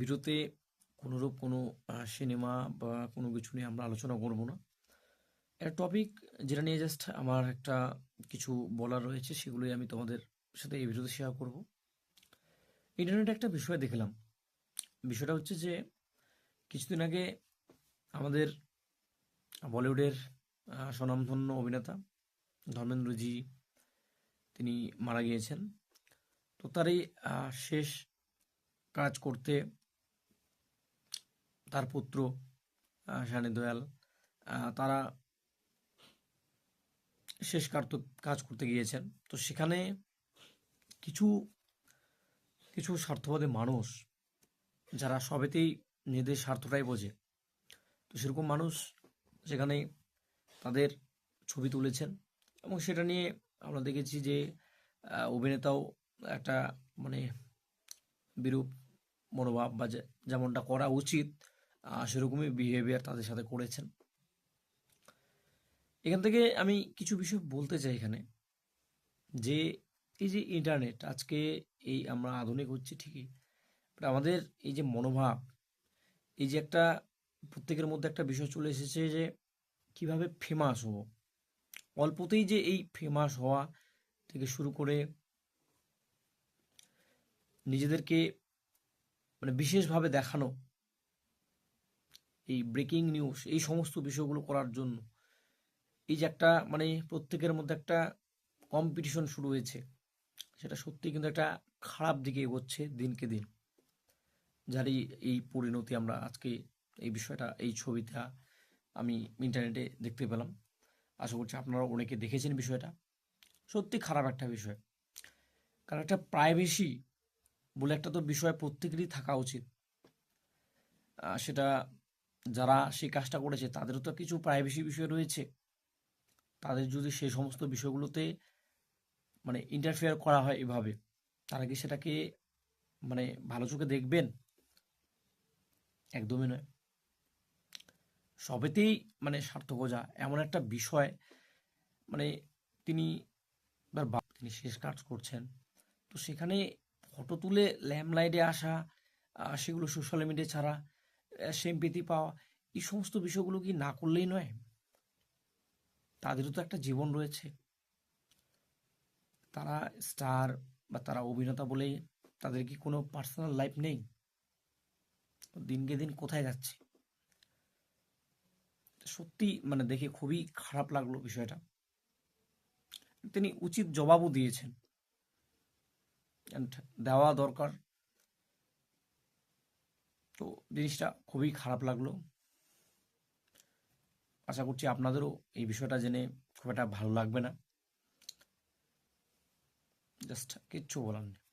ভিডিওতে কোনোরূপ কোনো সিনেমা বা কোনো কিছু নিয়ে আমরা আলোচনা করব না। একটা টপিক যেটা নিয়ে জাস্ট আমার একটা কিছু বলার রয়েছে সেগুলোই আমি তোমাদের সাথে এই ভিডিওতে শেয়ার করব। ইন্টারনেটে একটা বিষয় দেখলাম। বিষয়টা হচ্ছে যে কিছুদিন আগে আমাদের বলিউডের স্বনামধন্য অভিনেতা ধর্মেন্দ্রজি তিনি মারা গিয়েছেন। তো তারই আহ, শেষ কাজ করতে তার পুত্র সানি দয়াল। তারা শেষ কার তো- কাজ করতে গিয়েছেন। তো সেখানে কিছু কিছু স্বার্থবাদী মানুষ যারা সবেতেই নিজেদের স্বার্থটাই বোঝে, তো সেরকম মানুষ সেখানে তাদের ছবি তুলেছেন এবং সেটা নিয়ে আমরা দেখেছি যে অভিনেতাও একটা মানে বিরূপ মনোভাব বা যেমনটা করা উচিত সেরকমই বিহেভিয়ার তাদের সাথে করেছেন। এখান থেকে আমি কিছু বিষয় বলতে চাই এখানে, যে এই যে ইন্টারনেট আজকে এই আমরা আধুনিক হচ্ছি ঠিকই বাট আমাদের এই যে মনোভাব, এই যে একটা প্রত্যেকের মধ্যে একটা বিষয় চলে এসেছে যে কীভাবে ফেমাস হব। অল্পতেই যে এই ফেমাস হওয়া থেকে শুরু করে নিজেদেরকে মানে বিশেষভাবে দেখানো এই ব্রেকিং নিউজ এই সমস্ত বিষয়গুলো করার জন্য। এই যে একটা মানে প্রত্যেকের মধ্যে একটা কম্পিটিশন শুরু হয়েছে। সেটা সত্যি কিন্তু একটা খারাপ দিকে এগোচ্ছে দিনকে দিন। যারই এই পরিণতি আমরা আজকে এই বিষয়টা, এই ছবিটা আমি ইন্টারনেটে দেখতে পেলাম। আশা করছি আপনারা অনেকে দেখেছেন বিষয়টা। সত্যি খারাপ একটা বিষয়। কারণ একটা প্রাইভেসি বলে একটা তো বিষয় প্রত্যেকেরই থাকা উচিত। সেটা যারা সেই কাজটা করেছে, তাদেরও তো কিছু প্রাইভেসি বিষয় রয়েছে। তাদের যদি সেই সমস্ত বিষয়গুলোতে মানে ইন্টারফেয়ার করা হয় এভাবে, তারা কি সেটাকে মানে ভালো চোখে দেখবেন? একদমই নয়। সবেতেই মানে স্বার্থ খোঁজা এমন একটা বিষয় মানে তিনি তিনি শেষ কাজ করছেন। তো সেখানে ফটো তুলে ল্যাম্পলাইটে আসা সেগুলো সোশ্যাল মিডিয়া ছাড়া সেমপেতি পাওয়া, এই সমস্ত বিষয়গুলো কি না করলেই নয়? তাদেরও তো একটা জীবন রয়েছে। তারা স্টার বা তারা অভিনেতা বলেই তাদের কি কোনো পার্সোনাল লাইফ নেই? দিনকে দিন কোথায় যাচ্ছে? সত্যি মানে দেখে খুবই খারাপ লাগল বিষয়টা। তিনি উচিত জবাবও দিয়েছেন। দেওয়া দরকার। তো জিনিসটা খুবই খারাপ লাগল। আশা করছি আপনাদেরও এই বিষয়টা জেনে খুব একটা ভালো লাগবে না। জাস্ট কিচ্ছু বলার নেই।